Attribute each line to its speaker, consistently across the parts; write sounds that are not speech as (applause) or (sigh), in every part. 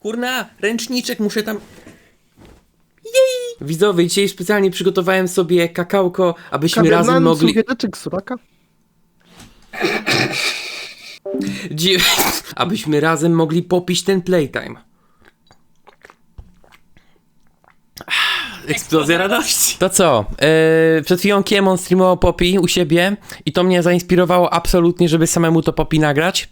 Speaker 1: Kurna, ręczniczek muszę tam... Jej! Widzowie, dzisiaj specjalnie przygotowałem sobie kakałko, abyśmy razem mogli...
Speaker 2: cukiereczek, suraka?
Speaker 1: Dzi... (laughs) abyśmy razem mogli popić ten playtime. Eksplozja radości. To co? Yy, przed chwilą Kiemon streamował Poppy u siebie i to mnie zainspirowało absolutnie, żeby samemu to Poppy nagrać.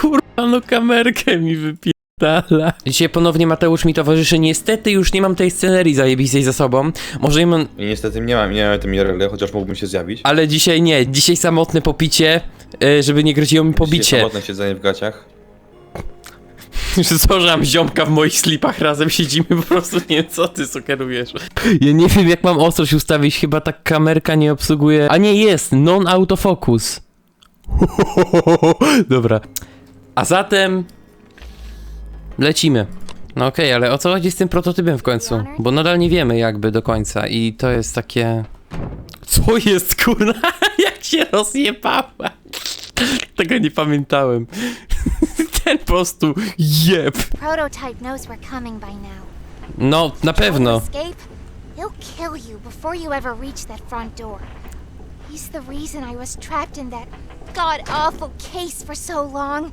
Speaker 1: Kurwa, no kamerkę mi wypierdala. Dzisiaj ponownie Mateusz mi towarzyszy. Niestety już nie mam tej scenerii zajebistej za sobą. Może im
Speaker 3: I niestety nie mam, nie mam tym IRL, chociaż mógłbym się zjawić.
Speaker 1: ale dzisiaj nie. Dzisiaj samotne popicie, y, żeby nie groziło mi
Speaker 3: Dzisiaj
Speaker 1: pobicie.
Speaker 3: Samotne siedzenie w gaciach. (laughs)
Speaker 1: Zorzam ziomka w moich slipach razem siedzimy, po prostu nie wiem co ty sugerujesz. Ja nie wiem jak mam ostrość ustawić, chyba ta kamerka nie obsługuje... A nie, jest! Non-autofocus. (laughs) Dobra. A zatem... Lecimy. No okej, ale o co chodzi z tym prototypem w końcu? Bo nadal nie wiemy jakby do końca i to jest takie... Co jest kurna? (laughs) Jak się rozjebała? Tego nie pamiętałem. (laughs) Ten po prostu jeb.
Speaker 4: Prototype knows we're coming by now.
Speaker 1: No, na pewno.
Speaker 4: escape? He'll kill you before you ever reach that front door. He's the reason I was trapped in that god awful case for so long.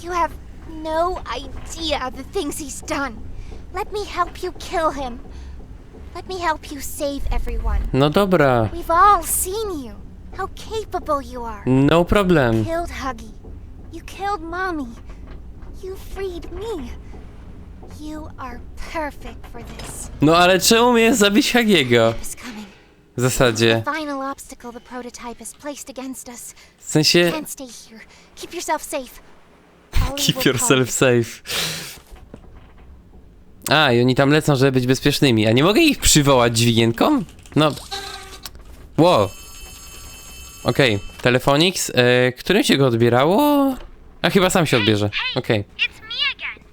Speaker 4: You have no idea of the things he's done. Let me help you kill him. Let me help you save everyone.
Speaker 1: No dobra.
Speaker 4: We've all seen you. How capable you are.
Speaker 1: No problem.
Speaker 4: You killed Huggy. You killed Mommy. You freed me. You are perfect for this.
Speaker 1: No ale czemu mnie zabić Hagiego? W zasadzie. W sensie...
Speaker 4: Keep yourself safe.
Speaker 1: A, i oni tam lecą, żeby być bezpiecznymi. A nie mogę ich przywołać dźwigienką? No. Wow. Okej, Telefonix. E, którym się go odbierało? A chyba sam się odbierze. Okej.
Speaker 5: It's me again.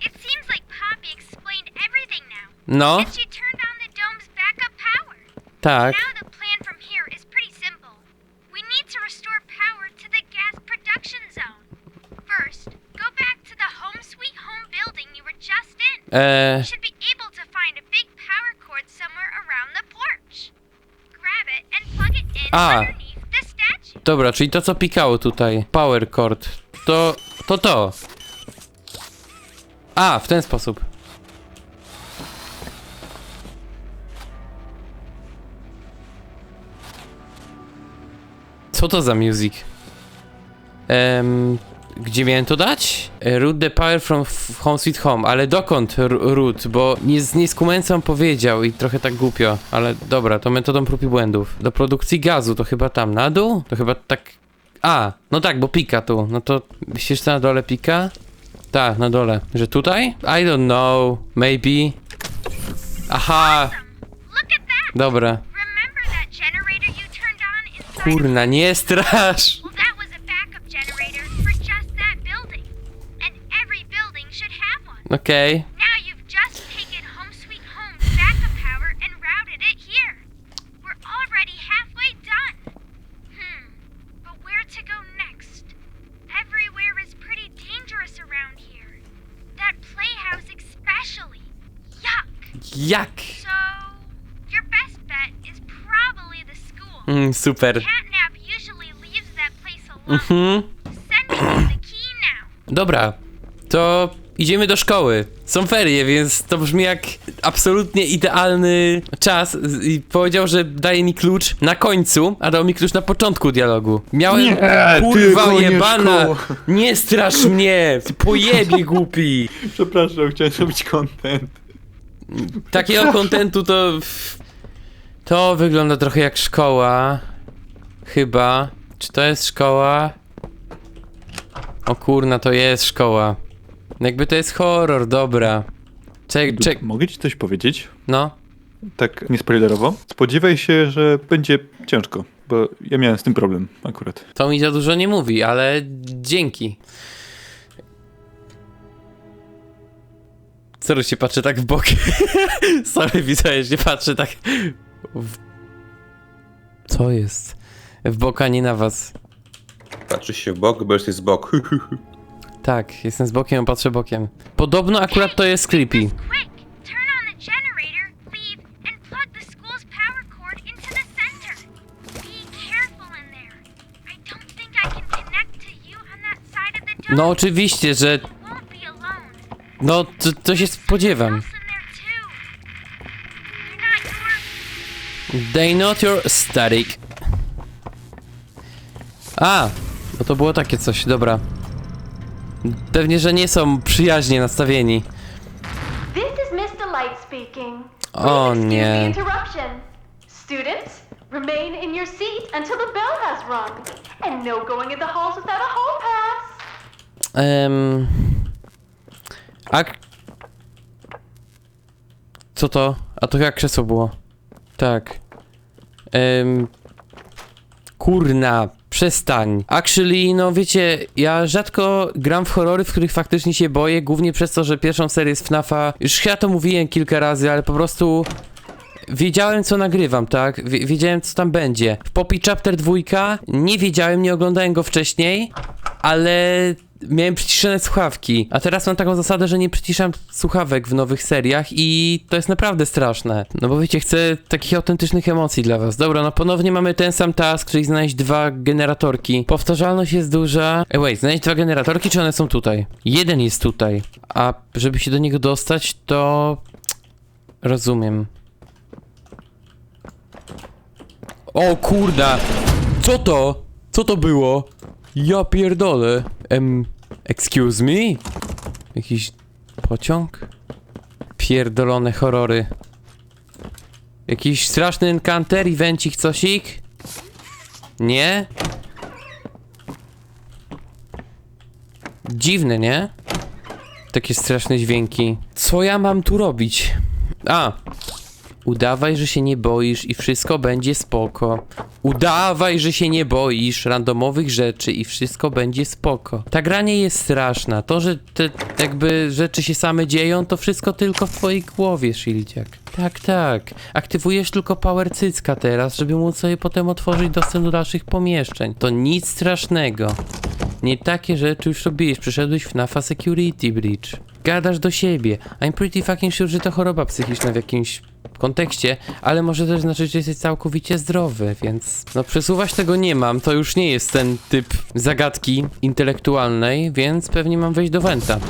Speaker 5: It seems like Poppy explained everything now.
Speaker 1: No,
Speaker 5: And she turned on the dome's backup power.
Speaker 1: Tak.
Speaker 5: A
Speaker 1: dobra, czyli to co pikało tutaj. Power cord. To... to to. A, w ten sposób. Co to za music? Em, gdzie miałem to dać? E, Root the power from home sweet home, ale dokąd root? Bo nie, z- nie skumałem co on powiedział i trochę tak głupio, ale dobra, to metodą prób i błędów. Do produkcji gazu, to chyba tam na dół? To chyba tak... A, no tak, bo pika tu. No to myślisz, że na dole pika? Tak, na dole. Że tutaj? I don't know. Maybe. Aha, dobra. Kurna, nie strasz!
Speaker 5: Well, that was a backup generator for just that building. And every building should have one.
Speaker 1: Okej.
Speaker 5: Now you've just taken Home Sweet Home's backup power and routed it here. We're already halfway done. Hmm, but where to go next? Everywhere is pretty dangerous around here. That playhouse especially. Yuck.
Speaker 1: Jak? Mm, super. Mhm. Dobra, to idziemy do szkoły. Są ferie, więc to brzmi jak absolutnie idealny czas. I powiedział, że daje mi klucz na końcu, a dał mi klucz na początku dialogu. Miałem.
Speaker 2: Nie,
Speaker 1: kurwa
Speaker 2: tylko nie
Speaker 1: jebana!
Speaker 2: szkoła.
Speaker 1: Nie strasz mnie! Ty Pojebie głupi!
Speaker 2: Przepraszam, chciałem zrobić content.
Speaker 1: Takiego kontentu to. To wygląda trochę jak szkoła. Chyba. Czy to jest szkoła? O kurna, to jest szkoła. Jakby to jest horror, dobra. Czek, czek,
Speaker 2: Mogę ci coś powiedzieć?
Speaker 1: no.
Speaker 2: Tak niespoilerowo. Spodziewaj się, że będzie ciężko, bo ja miałem z tym problem akurat.
Speaker 1: To mi za dużo nie mówi, ale dzięki. Sorry, się patrzę tak w bok. (laughs) Sorry, widzę, że patrzę tak w... Co jest? W boka, nie na was.
Speaker 3: Patrzysz się w bok, bo jesteś z boku. (laughs)
Speaker 1: Tak, jestem z bokiem, patrzę bokiem. Podobno akurat to jest creepy. No oczywiście, że... No, to, to się spodziewam. They not your static. A, no to było takie coś, dobra. Pewnie, że nie są przyjaźnie nastawieni.
Speaker 6: This is Mr. Light speaking.
Speaker 1: O
Speaker 6: Please excuse
Speaker 1: nie.
Speaker 6: interruption. Students, remain in your seat until the bell has rung. And no going in the halls without a hall pass.
Speaker 1: Em... A... Co to? A to jak krzesło było? Tak. Em... Kurna, przestań. Actually, no wiecie, ja rzadko gram w horrory, w których faktycznie się boję, głównie przez to, że pierwszą serię z FNAFa, już chyba to mówiłem kilka razy, ale po prostu wiedziałem co nagrywam, tak? Wie- wiedziałem co tam będzie. W Poppy Chapter 2 nie wiedziałem, nie oglądałem go wcześniej, ale miałem przyciszone słuchawki. A teraz mam taką zasadę, że nie przyciszam słuchawek w nowych seriach i to jest naprawdę straszne. No bo wiecie, chcę takich autentycznych emocji dla was. Dobra, no ponownie mamy ten sam task, czyli znaleźć dwa generatorki. Powtarzalność jest duża. Ej, wait, znaleźć dwa generatorki, czy one są tutaj? Jeden jest tutaj. A żeby się do niego dostać, to... Rozumiem. O kurda! Co to? Co to było? Ja pierdolę. Em, excuse me? Jakiś pociąg? Pierdolone horrory. Jakiś straszny encounter, evencik, cosik? Nie? Dziwne, nie? Takie straszne dźwięki. Co ja mam tu robić? A, Udawaj, że się nie boisz i wszystko będzie spoko. Udawaj, że się nie boisz randomowych rzeczy i wszystko będzie spoko. Ta gra nie jest straszna. To, że te jakby rzeczy się same dzieją, to wszystko tylko w twojej głowie, Shildziak. Tak, tak. Aktywujesz tylko power cycka teraz, żeby móc sobie potem otworzyć dostęp do dalszych pomieszczeń. To nic strasznego. Nie takie rzeczy już robiłeś, przeszedłeś w NAFA Security Breach. Gadasz do siebie. I'm pretty fucking sure, że to choroba psychiczna w jakimś kontekście, ale może też znaczyć, że jesteś całkowicie zdrowy, więc no przesuwać tego nie mam, to już nie jest ten typ zagadki intelektualnej, więc pewnie mam wejść do Wenta.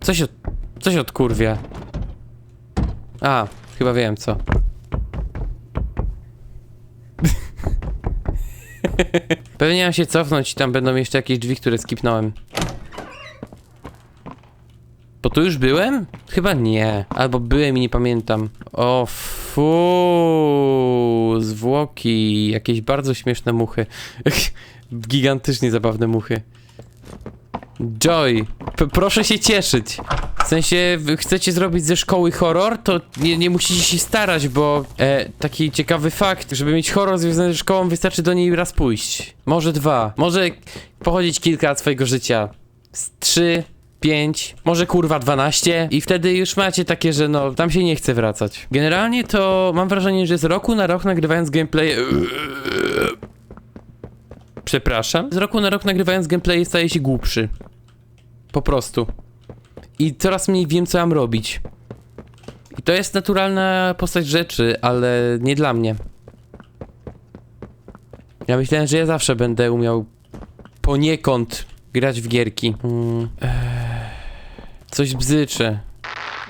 Speaker 1: Coś od... coś od kurwia. A, chyba wiem co. (laughs) Pewnie mam się cofnąć i tam będą jeszcze jakieś drzwi, które skipnąłem. Bo tu już byłem? Chyba nie. Albo byłem i nie pamiętam. O fu, zwłoki. Jakieś bardzo śmieszne muchy. (laughs) Gigantycznie zabawne muchy. Joy, proszę się cieszyć. W sensie, chcecie zrobić ze szkoły horror, to nie, nie musicie się starać, bo e, taki ciekawy fakt, żeby mieć horror związany ze szkołą, wystarczy do niej raz pójść. Może dwa. Może pochodzić kilka lat swojego życia. Z trzy, pięć, może kurwa 12 i wtedy już macie takie, że no, tam się nie chce wracać. Generalnie to mam wrażenie, że z roku na rok nagrywając gameplay... Przepraszam. Z roku na rok nagrywając gameplay staje się głupszy. Po prostu. I coraz mniej wiem, co mam robić. I to jest naturalna postać rzeczy, ale nie dla mnie. Ja myślałem, że ja zawsze będę umiał poniekąd grać w gierki. Hmm. Coś bzyczę.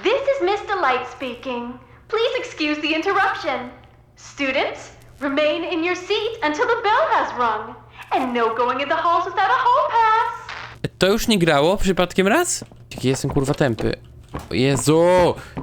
Speaker 6: This is Mr. Light speaking. Please excuse the interruption. Students, remain in your seat until the bell has rung. And no going in the halls without a hall pass.
Speaker 1: To już nie grało przypadkiem raz? Jaki jestem kurwa tępy. Jezu!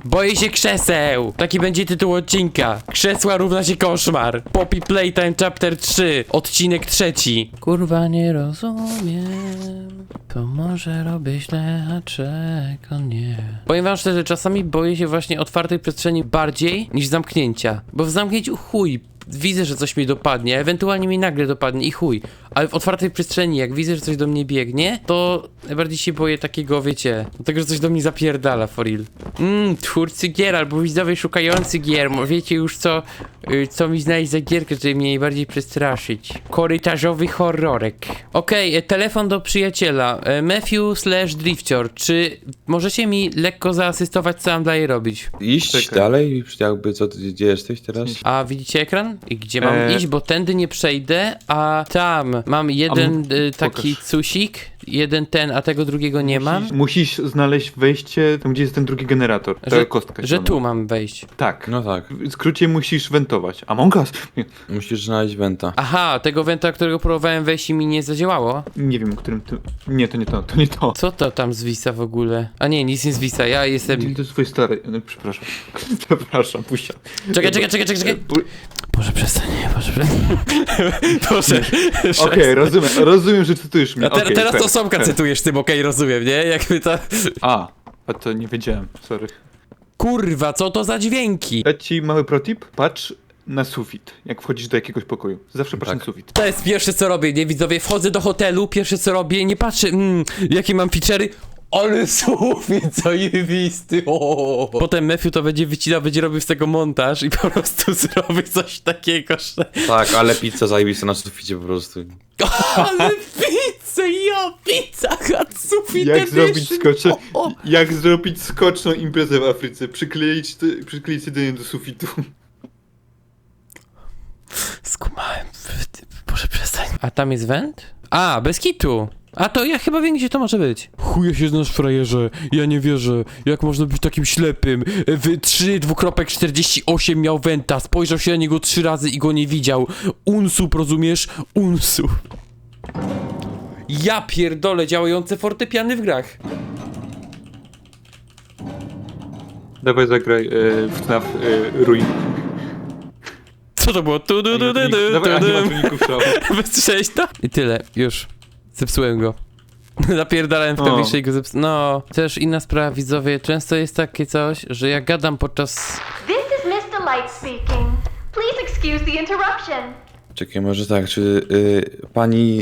Speaker 1: Boję się krzeseł! Taki będzie tytuł odcinka. Krzesła równa się koszmar. Poppy Playtime Chapter 3. Odcinek trzeci. Kurwa nie rozumiem. To może robię źle, a czego nie. Powiem wam szczerze, czasami boję się właśnie otwartej przestrzeni bardziej niż zamknięcia. Bo w zamknięciu chuj. Widzę, że coś mi dopadnie, ewentualnie mi nagle dopadnie i chuj. ale w otwartej przestrzeni, jak widzę, że coś do mnie biegnie, to najbardziej się boję takiego, wiecie, tego, że coś do mnie zapierdala, for real. Mmm, twórcy gier albo widzowie szukający gier, mo- wiecie już co, y, co mi znaleźć za gierkę, żeby mnie najbardziej przestraszyć. Korytarzowy horrorek. Okej, e, telefon do przyjaciela. E, Matthew slash Drifcior, czy możecie mi lekko zaasystować, co mam dalej robić?
Speaker 3: Iść
Speaker 2: Czekaj.
Speaker 3: dalej? Jakby co, ty- gdzie jesteś teraz?
Speaker 1: A widzicie ekran? I gdzie mam
Speaker 2: E.
Speaker 1: iść? Bo tędy nie przejdę, a tam mam jeden
Speaker 2: m-
Speaker 1: y, taki
Speaker 2: pokaż.
Speaker 1: cusik, jeden ten, a tego drugiego nie mam.
Speaker 2: Musisz, musisz znaleźć wejście tam, gdzie jest ten drugi generator. Ta
Speaker 1: Że,
Speaker 2: kostka
Speaker 1: że
Speaker 2: zielona.
Speaker 1: tu mam wejść.
Speaker 2: Tak.
Speaker 3: No tak.
Speaker 2: W skrócie musisz wentować. Among Us? Nie, (laughs)
Speaker 3: Musisz znaleźć Wenta.
Speaker 1: Aha, tego wenta, którego próbowałem wejść i mi nie zadziałało.
Speaker 2: nie wiem, którym ty... Nie, to nie to, to nie to.
Speaker 1: Co to tam zwisa w ogóle? A nie, nic nie zwisa, ja jestem...
Speaker 2: To jest twój stary... No, przepraszam. (laughs) przepraszam, puścia.
Speaker 1: Czekaj, czekaj, czekaj, czekaj, czekaj. Boże, przestań, Boże, przestań. (laughs) Boże, (laughs)
Speaker 2: Okej, rozumiem, rozumiem, że cytujesz mnie.
Speaker 1: A te,
Speaker 2: Okej,
Speaker 1: teraz
Speaker 2: fair,
Speaker 1: to Somka
Speaker 2: fair.
Speaker 1: cytujesz tym, okej, rozumiem, nie? Jakby to...
Speaker 2: A, a to nie wiedziałem, sorry.
Speaker 1: Kurwa, co to za dźwięki?
Speaker 2: Dać ci mały protip, patrz na sufit, jak wchodzisz do jakiegoś pokoju. Zawsze patrz
Speaker 3: Tak.
Speaker 2: na sufit.
Speaker 1: To jest pierwsze co robię, nie widzowie, wchodzę do hotelu, pierwsze co robię, nie patrzę, mm, jakie mam feature'y, ale (laughs) sufit zajebisty, o. Potem Matthew to będzie wycinał, będzie robił z tego montaż i po prostu (laughs) zrobi coś takiego, że...
Speaker 3: Tak, ale pizza zajebista na suficie po prostu. (laughs)
Speaker 1: Ale pizzę, ja pizza, a sufit
Speaker 2: Jak zrobić
Speaker 1: o.
Speaker 2: jak zrobić skoczną imprezę w Afryce? Przykleić, te- przykleić jedynie do sufitu.
Speaker 1: Skumałem, proszę przestań. A tam jest węd? A, bez kitu. A to ja chyba wiem, gdzie to może być. Chuje się znasz, frajerze. Ja nie wierzę. Jak można być takim ślepym? W 3 dwukropek 48 miał wenta. Spojrzał się na niego trzy razy i go nie widział. Unsup, rozumiesz? Unsup. Ja pierdolę działające fortepiany w grach.
Speaker 2: Dawaj zagraj e, w FNAF e, Ruin.
Speaker 1: Co to było? Tu, du, du, du, du,
Speaker 2: Dawaj
Speaker 1: du, du.
Speaker 2: animatroników show. (laughs)
Speaker 1: Wystrzelić to? I tyle, już. Zepsułem go. (laughs) Napierdalałem w klawisze i go zepsułem. No, też inna sprawa, widzowie. Często jest takie coś, że ja gadam podczas...
Speaker 6: This is Mr. Light speaking. Please excuse the interruption.
Speaker 3: Czekaj, może tak, czy y, pani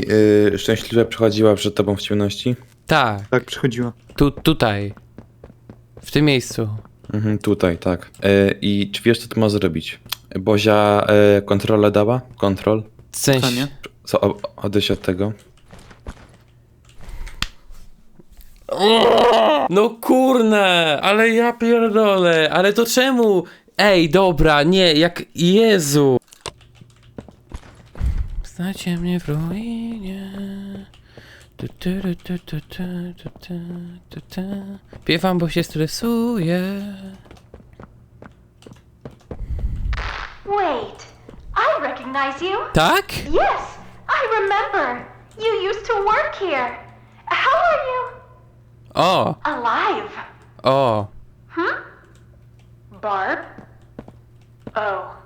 Speaker 3: y, szczęśliwa przechodziła przed tobą w ciemności?
Speaker 1: Tak,
Speaker 2: Tak, przychodziła.
Speaker 1: tu, tutaj. W tym miejscu.
Speaker 3: Mhm, tutaj, tak. Y, I czy wiesz, co to ma zrobić? Bozia y, kontrolę dała? Kontrol?
Speaker 1: W sensie...
Speaker 3: Co, o- odejść od tego?
Speaker 1: No kurne, ale ja pierdolę, ale to czemu? Ej, dobra, nie, jak Jezu. Znacie mnie w ruinie. Tu, tu, ru, tu, tu, tu, tu, tu, tu, tu. Piewam, bo się stresuję.
Speaker 6: Wait, I recognize you.
Speaker 1: Tak?
Speaker 6: Yes, I remember. You used to work here. How are you?
Speaker 1: O,
Speaker 6: Alive.
Speaker 1: o.
Speaker 6: Barb? Oh.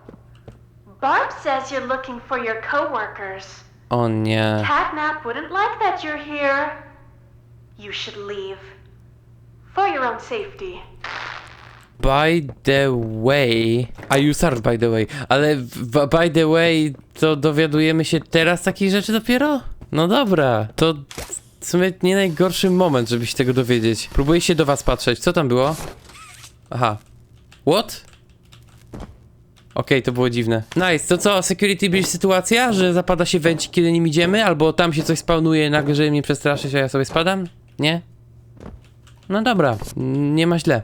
Speaker 6: Barb says you're looking for your coworkers.
Speaker 1: O nie.
Speaker 6: Catnap wouldn't like that you're here. You should leave. For your own safety.
Speaker 1: By the way. A you start by the way. Ale w- by the way, to dowiadujemy się teraz takich rzeczy dopiero? No dobra, to w sumie nie najgorszy moment, żeby się tego dowiedzieć. Próbuję się do was patrzeć. Co tam było? Aha. What? Okej, to było dziwne. Nice, to co, security bridge sytuacja, że zapada się węci, kiedy nim idziemy, albo tam się coś spawnuje nagle, żeby mnie przestraszyć, a ja sobie spadam? Nie? No dobra, nie ma źle.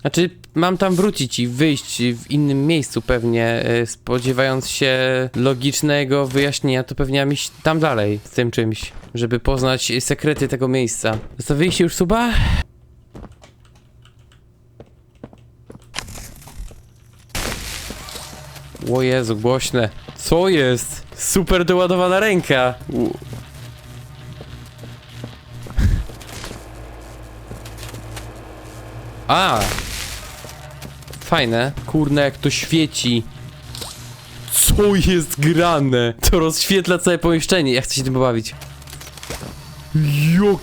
Speaker 1: Znaczy, mam tam wrócić i wyjść w innym miejscu pewnie, e, spodziewając się logicznego wyjaśnienia, to pewnie mam iść tam dalej z tym czymś, żeby poznać sekrety tego miejsca. Zostawiliście już suba? O Jezu, głośne. Co jest? Super doładowana ręka. U- A! Fajne. Kurne, jak to świeci. Co jest grane? To rozświetla całe pomieszczenie. Ja chcę się tym pobawić.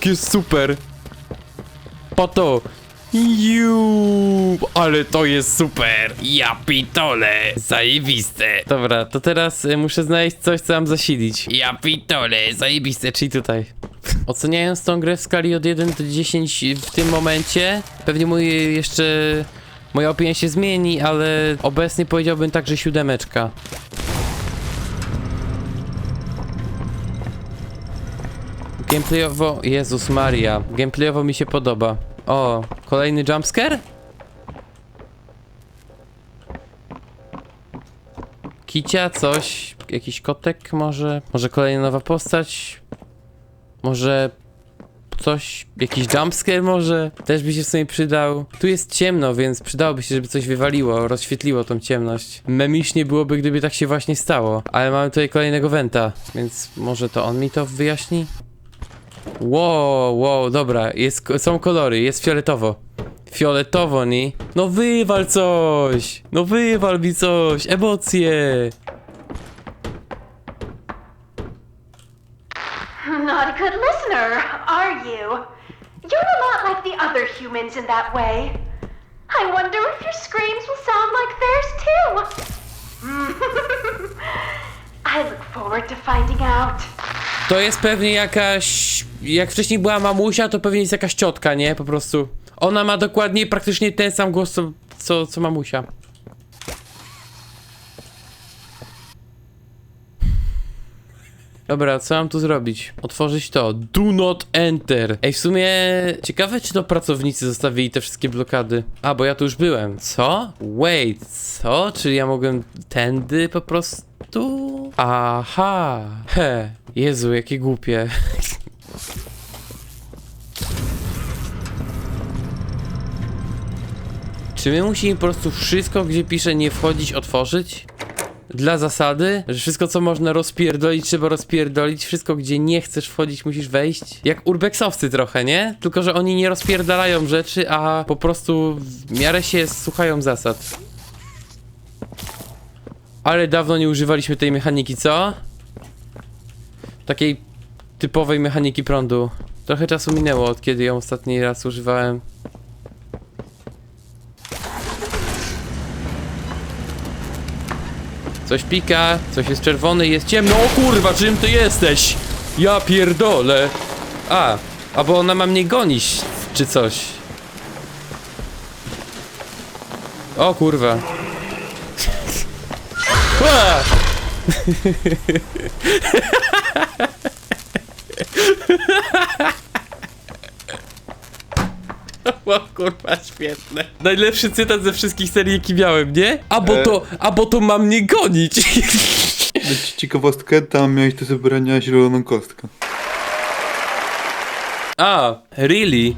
Speaker 1: Jest super. Po to. Ju, ale to jest super! Ja pitole! Zajebiste! Dobra, to teraz y, muszę znaleźć coś, co mam zasilić. Ja pitole! Zajebiste, czyli tutaj. Oceniając tą grę w skali od 1 do 10 w tym momencie, pewnie mój jeszcze... Moja opinia się zmieni, ale obecnie powiedziałbym tak, że siódemeczka. Gameplayowo, Jezus Maria, gameplayowo mi się podoba. O, kolejny jumpscare? Kicia, coś, jakiś kotek może? Może kolejna nowa postać? Może coś, jakiś jumpscare może? Też by się w sumie przydał. Tu jest ciemno, więc przydałoby się, żeby coś wywaliło, rozświetliło tą ciemność. Memicznie byłoby, gdyby tak się właśnie stało. Ale mamy tutaj kolejnego Wenta, więc może to on mi to wyjaśni? Wow, wow, dobra, jest, są kolory, jest fioletowo. Fioletowo, nie? No wywal coś! No wywal mi coś! Emocje!
Speaker 6: Not a good listener, you? You're like the other humans in that way. I wonder if your screams will sound like theirs too. (laughs) I look forward to finding out.
Speaker 1: To jest pewnie jakaś... Jak wcześniej była mamusia, to pewnie jest jakaś ciotka, nie? Po prostu. Ona ma dokładnie praktycznie ten sam głos, co, co mamusia. Dobra, co mam tu zrobić? Otworzyć to. Do not enter. Ej, w sumie ciekawe, czy to pracownicy zostawili te wszystkie blokady. A, bo ja tu już byłem. Co? Wait, co? Czyli ja mogłem tędy po prostu? Aha. He. Jezu, jakie głupie. Czy my musimy po prostu wszystko, gdzie pisze nie wchodzić, otworzyć? Dla zasady, że wszystko co można rozpierdolić, trzeba rozpierdolić, wszystko gdzie nie chcesz wchodzić, musisz wejść. Jak urbexowcy trochę, nie? Tylko, że oni nie rozpierdalają rzeczy, a po prostu w miarę się słuchają zasad. Ale dawno nie używaliśmy tej mechaniki, co? Takiej typowej mechaniki prądu. Trochę czasu minęło od kiedy ją ostatni raz używałem. Coś pika, coś jest czerwony, jest ciemno. O kurwa, czym ty jesteś? Ja pierdolę. A, albo ona ma mnie gonić, czy coś. O kurwa. (laughs) Ła! (laughs) (laughs) O kurwa, świetne. Najlepszy cytat ze wszystkich serii, jaki miałem, nie? A bo
Speaker 2: E.
Speaker 1: to, a bo to ma mnie gonić. (laughs)
Speaker 2: Dać ci ciekawostkę, tam miałeś do zebrania zieloną kostkę.
Speaker 1: A, really?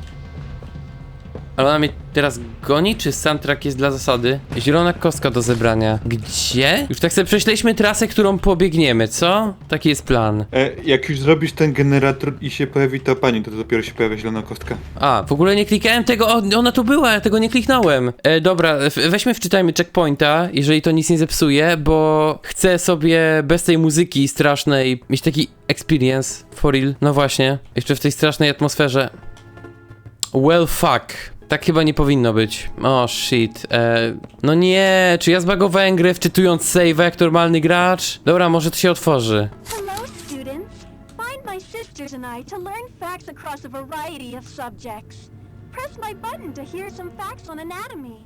Speaker 1: Ale ona mnie teraz goni, czy soundtrack jest dla zasady? Zielona kostka do zebrania. Gdzie? Już tak sobie prześleśmy trasę, którą pobiegniemy, co? Taki jest plan.
Speaker 2: E, jak już zrobisz ten generator i się pojawi ta pani, to dopiero się pojawia zielona kostka.
Speaker 1: A, w ogóle nie klikałem tego, o, ona tu była, ja tego nie kliknąłem. E, dobra, weźmy wczytajmy checkpointa, jeżeli to nic nie zepsuje, bo chcę sobie bez tej muzyki strasznej mieć taki experience, for real. No właśnie, jeszcze w tej strasznej atmosferze. Well fuck. Tak chyba nie powinno być. O shit. E, no nie, czy ja zbagowałem grę wczytując save jak normalny gracz? Dobra, może to się otworzy.
Speaker 7: I. Press my button to hear some facts on anatomy.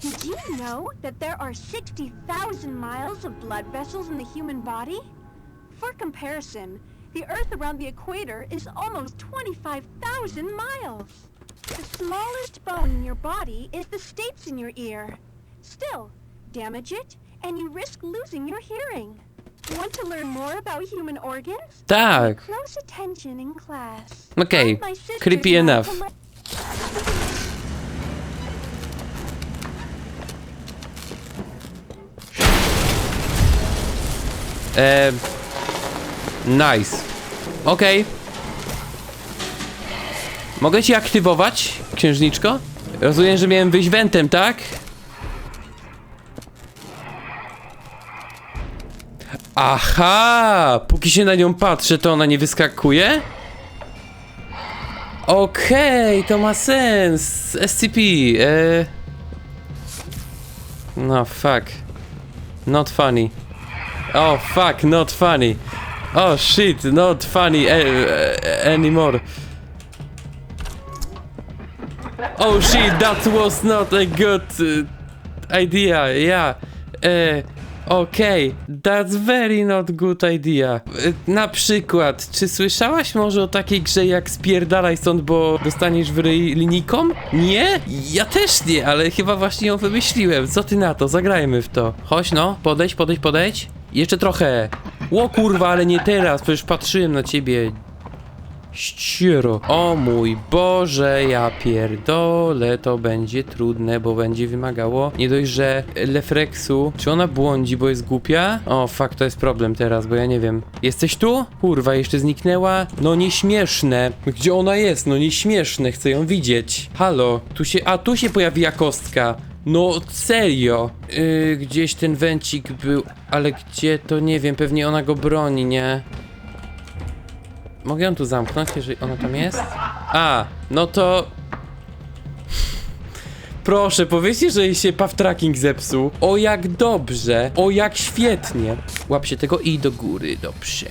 Speaker 7: Did you know that there are 60,000 miles of blood vessels in the human body? For comparison, the Earth around the equator is almost 25,000 miles. The smallest bone in your body is the stapes in your ear. Still, damage it, and you risk losing your hearing. Want to learn more about human organs?
Speaker 1: Tak.
Speaker 7: Close attention in class.
Speaker 1: Okay,
Speaker 7: Find my sisters
Speaker 1: creepy enough. E, nice. Okej. Mogę ci aktywować, księżniczko? Rozumiem, że miałem wyjść wentem, tak? Aha! Póki się na nią patrzę, to ona nie wyskakuje? Okej, to ma sens. SCP. E... No, fuck. Not funny. Oh, fuck, not funny. Oh, shit, not funny e e anymore. Oh, shit, that was not a good uh, idea. Yeah. E, Okej, that's very not good idea. E, Na przykład, czy słyszałaś może o takiej grze jak Spierdalaj stąd, bo dostaniesz w ryj? Nie? Ja też nie, ale chyba właśnie ją wymyśliłem. Co ty na to? Zagrajmy w to. Chodź no, podejdź, podejdź, podejdź. Jeszcze trochę. Ło kurwa, ale nie teraz, przecież patrzyłem na ciebie. Ściero. O mój Boże, ja pierdolę, to będzie trudne, bo będzie wymagało nie dość, że Lefrexu, czy ona błądzi, bo jest głupia? O, fuck, to jest problem teraz, bo ja nie wiem. Jesteś tu? Kurwa, jeszcze zniknęła? No nieśmieszne. Gdzie ona jest? No nieśmieszne, chcę ją widzieć. Halo, tu się, a tu się pojawiła kostka. No serio. Yy, gdzieś ten węcik był, ale gdzie to nie wiem, pewnie ona go broni, nie? Mogę ją tu zamknąć, jeżeli ona tam jest? A, no to... Proszę, powiedzcie, że jej się path tracking zepsuł. O jak dobrze, o jak świetnie. Łap się tego i do góry, dobrze.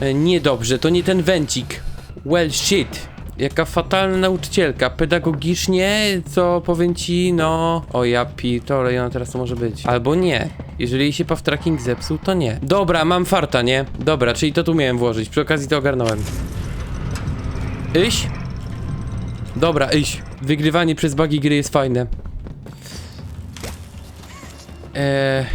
Speaker 1: E, niedobrze, to nie ten węcik. Well shit. Jaka fatalna nauczycielka. Pedagogicznie, co powiem ci, no... O ja pitole, ona teraz to może być. Albo nie. Jeżeli się path tracking zepsuł, to nie. Dobra, mam farta, nie? Dobra, czyli to tu miałem włożyć. Przy okazji to ogarnąłem. Iś? Dobra, iś. Wygrywanie przez bugi gry jest fajne. Eee...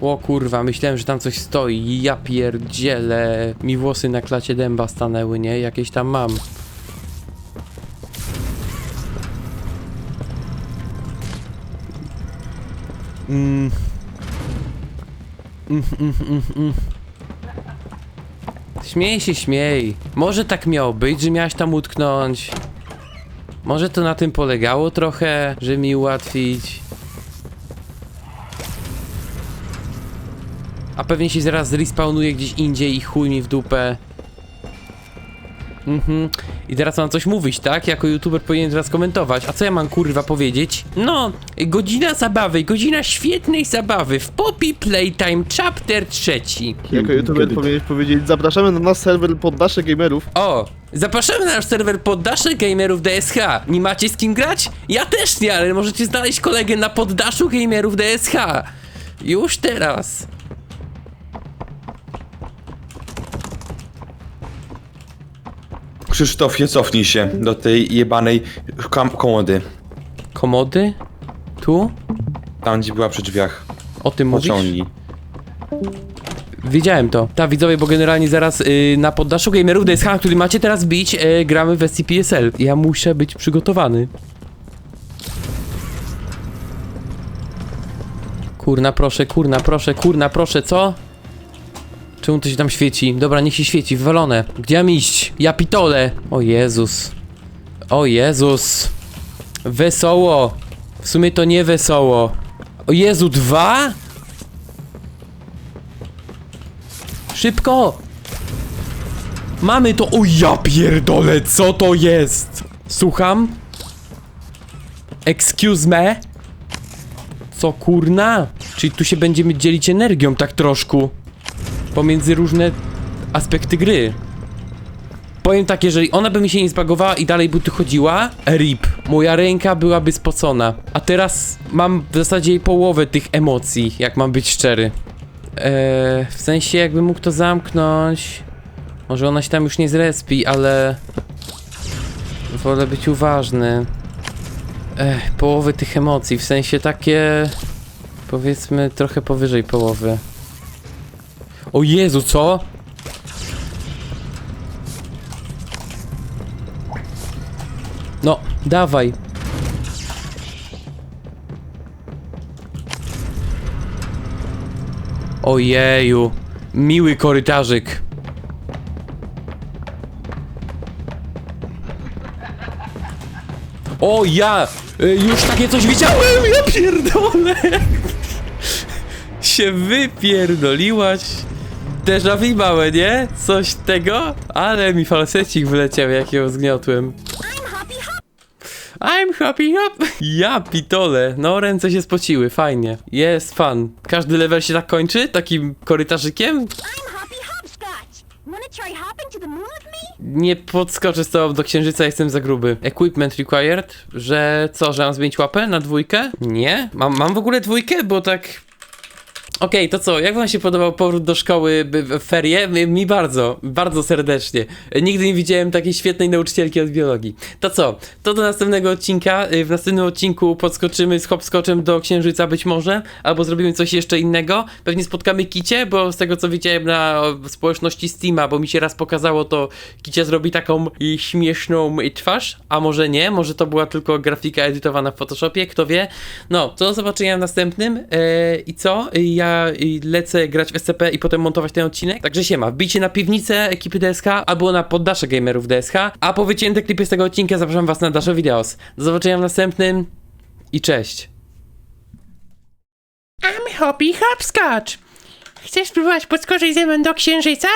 Speaker 1: O kurwa, myślałem, że tam coś stoi. Ja pierdzielę. Mi włosy na klacie dęba stanęły, nie? Jakieś tam mam. Mm. Mm, mm, mm, mm. Śmiej się, śmiej. Może tak miało być, że miałaś tam utknąć. Może to na tym polegało trochę, żeby mi ułatwić. A pewnie się zaraz respawnuje gdzieś indziej i chuj mi w dupę. Mhm. I teraz mam coś mówić, tak? Jako youtuber powinien teraz komentować. A co ja mam kurwa powiedzieć? No, godzina zabawy, godzina świetnej zabawy w Poppy Playtime Chapter trzeci.
Speaker 8: Jako youtuber powinieneś powiedzieć, zapraszamy na nasz serwer poddasze gamerów.
Speaker 1: O! Zapraszamy na nasz serwer poddasze gamerów DSH. Nie macie z kim grać? Ja też nie, ale możecie znaleźć kolegę na poddaszu gamerów DSH. Już teraz.
Speaker 3: Krzysztofie, cofnij się do tej jebanej kam- komody.
Speaker 1: Komody? Tu?
Speaker 3: Tam, gdzie była przy drzwiach.
Speaker 1: O tym mówisz?
Speaker 3: Pociągnij.
Speaker 1: Wiedziałem to. Ta widzowie, bo generalnie zaraz y, na poddaszu gamerów DSH, który macie teraz bić, y, gramy w SCPSL. Ja muszę być przygotowany. Kurna, proszę, kurna, proszę, kurna, proszę, co? Czemu to się tam świeci? Dobra, niech się świeci, wywalone. Gdzie mam iść? Ja pitole. O Jezus. O Jezus. Wesoło. W sumie to nie wesoło. O Jezu, dwa? Szybko! Mamy to! O ja pierdolę, co to jest? Słucham? Excuse me? Co kurna? Czyli tu się będziemy dzielić energią tak troszkę pomiędzy różne aspekty gry. Powiem tak, jeżeli ona by mi się nie zbagowała i dalej by tu chodziła, rip, moja ręka byłaby spocona. A teraz mam w zasadzie połowę tych emocji, jak mam być szczery. Eee, w sensie jakbym mógł to zamknąć. Może ona się tam już nie zrespi, ale... Wolę być uważny. Ech, połowy tych emocji, w sensie takie... Powiedzmy trochę powyżej połowy. O Jezu, co? No, dawaj. Ojeju, miły korytarzyk. O ja! y, Już takie coś widziałem! Ja pierdolę! (laughs) Się wypierdoliłaś. Déjà vu małe, nie? Coś tego? Ale mi falsecik wyleciał, jak ją zgniotłem. I'm happy hop. Ja pitole. No, ręce się spociły, fajnie. Jest fan. Każdy level się tak kończy? Takim korytarzykiem? Nie podskoczę z tobą do księżyca, jestem za gruby. Equipment required, że co, że mam zmienić łapę na dwójkę? Nie? Mam, mam w ogóle dwójkę, bo tak... Okej, to co, jak wam się podobał powrót do szkoły w ferie? Mi, bardzo, bardzo serdecznie. Nigdy nie widziałem takiej świetnej nauczycielki od biologii. To co, to do następnego odcinka. Y, W następnym odcinku podskoczymy z hopskoczem do księżyca być może, albo zrobimy coś jeszcze innego. Pewnie spotkamy Kicie, bo z tego co widziałem na społeczności Steama, bo mi się raz pokazało, to Kicia zrobi taką y, śmieszną y, twarz, a może nie, może to była tylko grafika edytowana w Photoshopie, kto wie. No, to do zobaczenia w następnym. E, I co? Y, Y, lecę grać w SCP i potem montować ten odcinek. Także siema, wbijcie na piwnicę ekipy DSH albo na poddasze gamerów DSH, a po wycięte klipy z tego odcinka zapraszam was na Dasho Videos. Do zobaczenia w następnym i cześć. I'm Hoppy Hopscotch. Chcesz spróbować podskoczyć ze mną do księżyca?